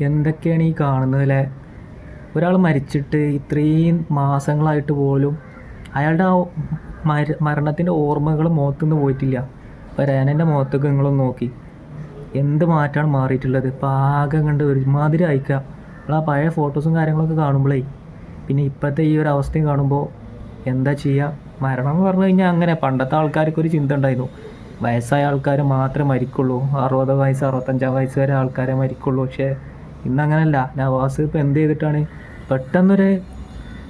എന്തൊക്കെയാണ് ഈ കാണുന്നത് അല്ലേ? ഒരാൾ മരിച്ചിട്ട് ഇത്രയും മാസങ്ങളായിട്ട് പോലും അയാളുടെ ആ മര മരണത്തിന്റെ ഓർമ്മകൾ മുഖത്തുനിന്ന് പോയിട്ടില്ല. അപ്പോൾ രേനന്റെ മുഖത്തൊക്കെ നിങ്ങളൊന്ന് നോക്കി. എന്ത് മാറ്റമാണ് മാറിയിട്ടുള്ളത്? ഇപ്പം ആകെ കണ്ട് ഒരുമാതിരി അയക്കുക നമ്മൾ ആ പഴയ ഫോട്ടോസും കാര്യങ്ങളൊക്കെ കാണുമ്പോഴേ പിന്നെ ഇപ്പോഴത്തെ ഈ ഒരു അവസ്ഥയും കാണുമ്പോൾ എന്താ ചെയ്യുക? മരണം എന്ന് പറഞ്ഞു കഴിഞ്ഞാൽ അങ്ങനെ. പണ്ടത്തെ ആൾക്കാർക്ക് ഒരു ചിന്ത ഉണ്ടായിരുന്നു. വയസ്സായ ആൾക്കാർ മാത്രമേ മരിക്കുള്ളൂ. അറുപത് വയസ്സ് അറുപത്തഞ്ചാം വയസ്സ് വരെ ആൾക്കാരെ മരിക്കുള്ളൂ. പക്ഷേ ഇന്നങ്ങനല്ല. നവാസ് ഇപ്പോൾ എന്ത് ചെയ്തിട്ടാണ്? പെട്ടെന്നൊരു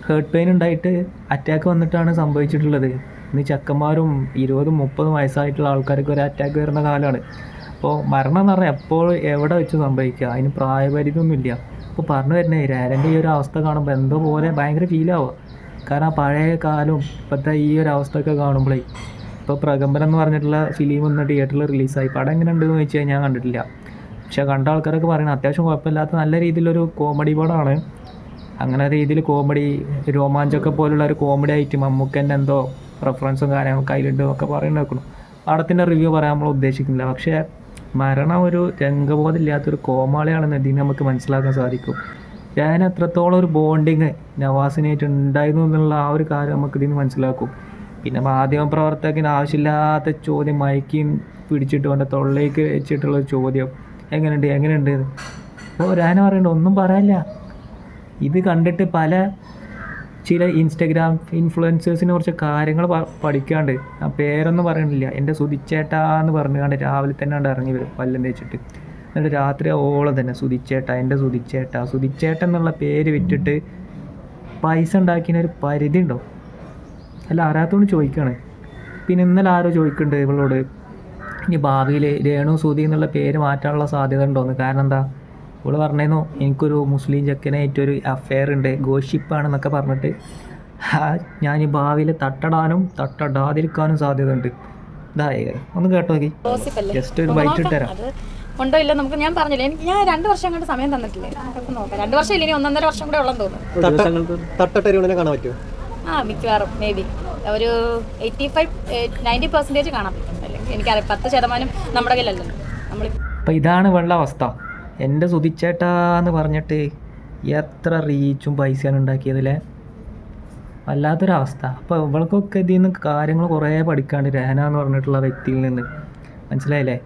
ഹേർട്ട് പെയിൻ ഉണ്ടായിട്ട് അറ്റാക്ക് വന്നിട്ടാണ് സംഭവിച്ചിട്ടുള്ളത്. ഇന്ന് ചെക്കന്മാരും ഇരുപതും മുപ്പതും വയസ്സായിട്ടുള്ള ആൾക്കാർക്ക് ഒരു അറ്റാക്ക് വരുന്ന കാലമാണ് അപ്പോൾ മരണം എന്ന് പറഞ്ഞാൽ എപ്പോൾ എവിടെ വെച്ച് സംഭവിക്കുക? അതിന് പ്രായപരിധിയൊന്നുമില്ല. അപ്പോൾ പറഞ്ഞു വരുന്നേ രാരന്റെ ഈ ഒരു അവസ്ഥ കാണുമ്പോൾ എന്തോ പോലെ ഭയങ്കര ഫീലാവുക കാരണം പഴയ കാലവും ഇപ്പോഴത്തെ ഈ ഒരു അവസ്ഥയൊക്കെ കാണുമ്പോഴേ ഇപ്പോൾ പ്രകമ്പനം എന്ന് പറഞ്ഞിട്ടുള്ള ഫിലിം ഒന്ന് തിയേറ്ററിൽ റിലീസായി പടം എങ്ങനെ ഉണ്ടെന്ന് ചോദിച്ചാൽ ഞാൻ കണ്ടിട്ടില്ല. പക്ഷേ കണ്ട ആൾക്കാരൊക്കെ പറയണം അത്യാവശ്യം കുഴപ്പമില്ലാത്ത നല്ല രീതിയിലൊരു കോമഡി പടമാണ്. അങ്ങനെ രീതിയിൽ കോമഡി രോമാഞ്ചൊക്കെ പോലുള്ള ഒരു കോമഡി ആയിട്ട് മമ്മൂക്കന്റെ എന്തോ റെഫറൻസും കാര്യങ്ങളൊക്കെ അതിലുണ്ട് ഒക്കെ പറയുന്നത് വെക്കണം പടത്തിന്റെ റിവ്യൂ പറയാൻ നമ്മൾ ഉദ്ദേശിക്കുന്നില്ല. പക്ഷേ മരണം ഒരു രംഗബോധമില്ലാത്തൊരു കോമാളിയാണെന്ന് ഇതിന് നമുക്ക് മനസ്സിലാക്കാൻ സാധിക്കും. ഞാൻ എത്രത്തോളം ഒരു ബോണ്ടിങ് നവാസിനായിട്ട് ഉണ്ടായിരുന്നു എന്നുള്ള ആ ഒരു കാര്യം നമുക്ക് ഇതിന് മനസ്സിലാക്കും. പിന്നെ മാധ്യമ പ്രവർത്തകന് ആവശ്യമില്ലാത്ത ചോദ്യം മയക്കിയും പിടിച്ചിട്ട് അവന്റെ തൊള്ളേക്ക് വെച്ചിട്ടുള്ള ചോദ്യം. എങ്ങനെയുണ്ട് എങ്ങനെയുണ്ട് അപ്പോൾ ഒരാന പറയണ്ട ഒന്നും പറയില്ല. ഇത് കണ്ടിട്ട് പല ചില ഇൻസ്റ്റഗ്രാം ഇൻഫ്ലുവൻസേഴ്സിനെ കുറച്ച് കാര്യങ്ങൾ പഠിക്കാണ്ട്. ആ പേരൊന്നും പറയണില്ല. എന്റെ സുതിച്ചേട്ടാ എന്ന് പറഞ്ഞുകൊണ്ട് രാവിലെ തന്നെ കണ്ട് ഇറങ്ങി വരും പല്ലം തേച്ചിട്ട്. എന്നിട്ട് രാത്രി ഓളം തന്നെ സുതിച്ചേട്ട എന്റെ സുതിച്ചേട്ട. സുതിച്ചേട്ട എന്നുള്ള പേര് വിറ്റിട്ട് പൈസ ഉണ്ടാക്കിയതിന് ഒരു പരിധി ഉണ്ടോ? അല്ല ആരാത്തോണ്ട് ചോദിക്കുകയാണ് പിന്നെ ഇന്നലെ ആരോ ചോദിക്കുന്നുണ്ട് ഇവളോട്. ഇനി ഭാവിയിൽ രേണു സൂതി എന്നുള്ള പേര് മാറ്റാനുള്ള സാധ്യത ഉണ്ടോന്ന്? കാരണം എന്താ? ഇവൾ പറഞ്ഞേന്നു എനിക്കൊരു മുസ്ലിം ചെക്കനായിട്ടൊരു അഫെയർ ഉണ്ട് ഗോഷിപ്പാണെന്നൊക്കെ പറഞ്ഞിട്ട്. ആ, ഞാൻ ഈ ഭാവിയിൽ തട്ടടാനും തട്ടടാതിരിക്കാനും സാധ്യത ഉണ്ട്. ഇതാ ഒന്ന് കേട്ടോ നോക്കി. ജസ്റ്റ് ഒരു ബൈറ്റ് ഇട്ടുതരാം. ഉണ്ടോ ഇല്ല നമുക്ക് ഞാൻ പറഞ്ഞില്ല എനിക്ക് ഞാൻ രണ്ട് വർഷം കണ്ട് സമയം തന്നിട്ടില്ലേ? നമുക്ക് നോക്കാം. രണ്ട് വർഷം ഇല്ലെങ്കിൽ ഇനി ഒന്നൊന്നര വർഷം കൂടെ ഉള്ളെന്ന് തോന്നുന്നു. കാണാൻ പറ്റുമോ? ആ മിക്കവാറും മേ ബി ഒരു എയ്റ്റി ഫൈവ് നയന്റി പെർസെന്റേജ് കാണാൻ പറ്റും. എനിക്കറിയാം. പത്ത് ശതമാനം നമ്മുടെ കയ്യിലല്ലല്ലോ നമ്മൾ അപ്പം ഇതാണ് വെള്ള അവസ്ഥ. എന്റെ സുതിച്ചേട്ടാ എന്ന് പറഞ്ഞിട്ട് എത്ര റീച്ചും പൈസയാണ് ഉണ്ടാക്കിയതിലെ വല്ലാത്തൊരവസ്ഥ അപ്പോൾ ഇവൾക്കൊക്കെ ഇതിൽ നിന്ന് കാര്യങ്ങൾ കുറേ പഠിക്കാണ്ട് രഹന എന്ന് പറഞ്ഞിട്ടുള്ള വ്യക്തിയിൽ നിന്ന്. മനസ്സിലായില്ലേ?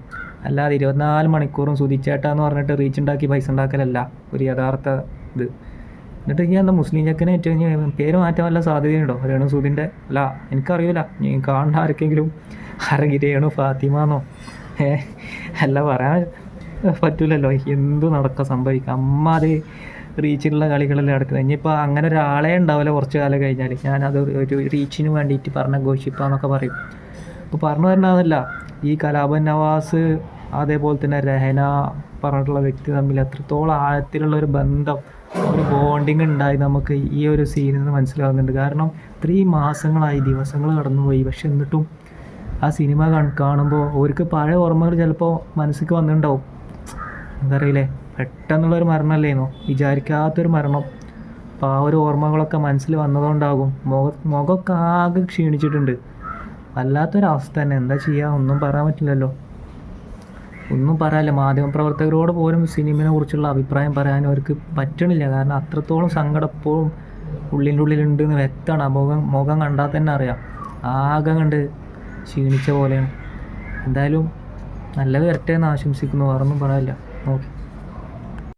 അല്ലാതെ ഇരുപത്തിനാല് മണിക്കൂറും സുതിച്ചേട്ടാന്ന് പറഞ്ഞിട്ട് റീച്ച് ഉണ്ടാക്കി പൈസ ഉണ്ടാക്കലല്ല. ഒരു യഥാർത്ഥ ഇത്. എന്നിട്ട് ഈ എന്താ മുസ്ലിം ചെക്കനെ ഏറ്റവും പേര് മാറ്റാൻ വല്ല സാധ്യതയുണ്ടോ? രേണു സൂദിന്റെ? അല്ല എനിക്കറിയില്ല. നീ കാണണ്ട ആർക്കെങ്കിലും. ആരെങ്കിലും രേണു ഫാത്തിമ എന്നോ ഏ അല്ല പറയാൻ പറ്റൂലല്ലോ. എന്തു നടക്കാൻ സംഭവിക്കാം? അമ്മ അത് റീച്ചിലുള്ള കളികളെല്ലാം നടക്കുന്നത് ഇനിയിപ്പോൾ അങ്ങനെ ഒരാളെ ഉണ്ടാവില്ല കുറച്ച് കാലം കഴിഞ്ഞാൽ ഞാനത് ഒരു റീച്ചിന് വേണ്ടിയിട്ട് പറഞ്ഞ ഘോഷിപ്പാന്നൊക്കെ പറയും. അപ്പോൾ പറഞ്ഞു തരണമെന്നല്ല ഈ കലാപൻ നവാസ് അതേപോലെ തന്നെ രഹന പറഞ്ഞിട്ടുള്ള വ്യക്തി തമ്മിൽ എത്രത്തോളം ആഴത്തിലുള്ള ഒരു ബന്ധം ഒരു ബോണ്ടിങ് ഉണ്ടായി നമുക്ക് ഈ ഒരു സീനിൽ നിന്ന് മനസ്സിലാകുന്നുണ്ട് കാരണം ഇത്രയും മാസങ്ങളായി ദിവസങ്ങൾ കടന്നുപോയി. പക്ഷെ എന്നിട്ടും ആ സിനിമ കാണുമ്പോൾ അവർക്ക് പഴയ ഓർമ്മകൾ ചിലപ്പോൾ മനസ്സിലേക്ക് വന്നിട്ടുണ്ടാവും എന്താ അറിയില്ലേ? പെട്ടെന്നുള്ളൊരു മരണമല്ലേന്നോ വിചാരിക്കാത്തൊരു മരണം. അപ്പോൾ ആ ഒരു ഓർമ്മകളൊക്കെ മനസ്സിൽ വന്നതുകൊണ്ടാകും മുഖ മുഖമൊക്കെ ആകെ ക്ഷീണിച്ചിട്ടുണ്ട്. വല്ലാത്തൊരവസ്ഥ തന്നെ. എന്താ ചെയ്യുക ഒന്നും പറയാൻ പറ്റില്ലല്ലോ. ഒന്നും പറയാനില്ല. മാധ്യമപ്രവർത്തകരോട് പോലും സിനിമയെ കുറിച്ചുള്ള അഭിപ്രായം പറയാൻ അവർക്ക് പറ്റണില്ല. കാരണം അത്രത്തോളം സങ്കടം എപ്പോഴും ഉള്ളിന്റെ ഉള്ളിലുണ്ട് എന്ന് വ്യക്തമാണ്. മുഖം മുഖം കണ്ടാൽ തന്നെ അറിയാം. ആകെ കണ്ട് ക്ഷീണിച്ച പോലെയാണ്. എന്തായാലും നല്ലത് വരട്ടെ എന്ന് ആശംസിക്കുന്നു. വേറൊന്നും പറയാനില്ല. ഓക്കെ.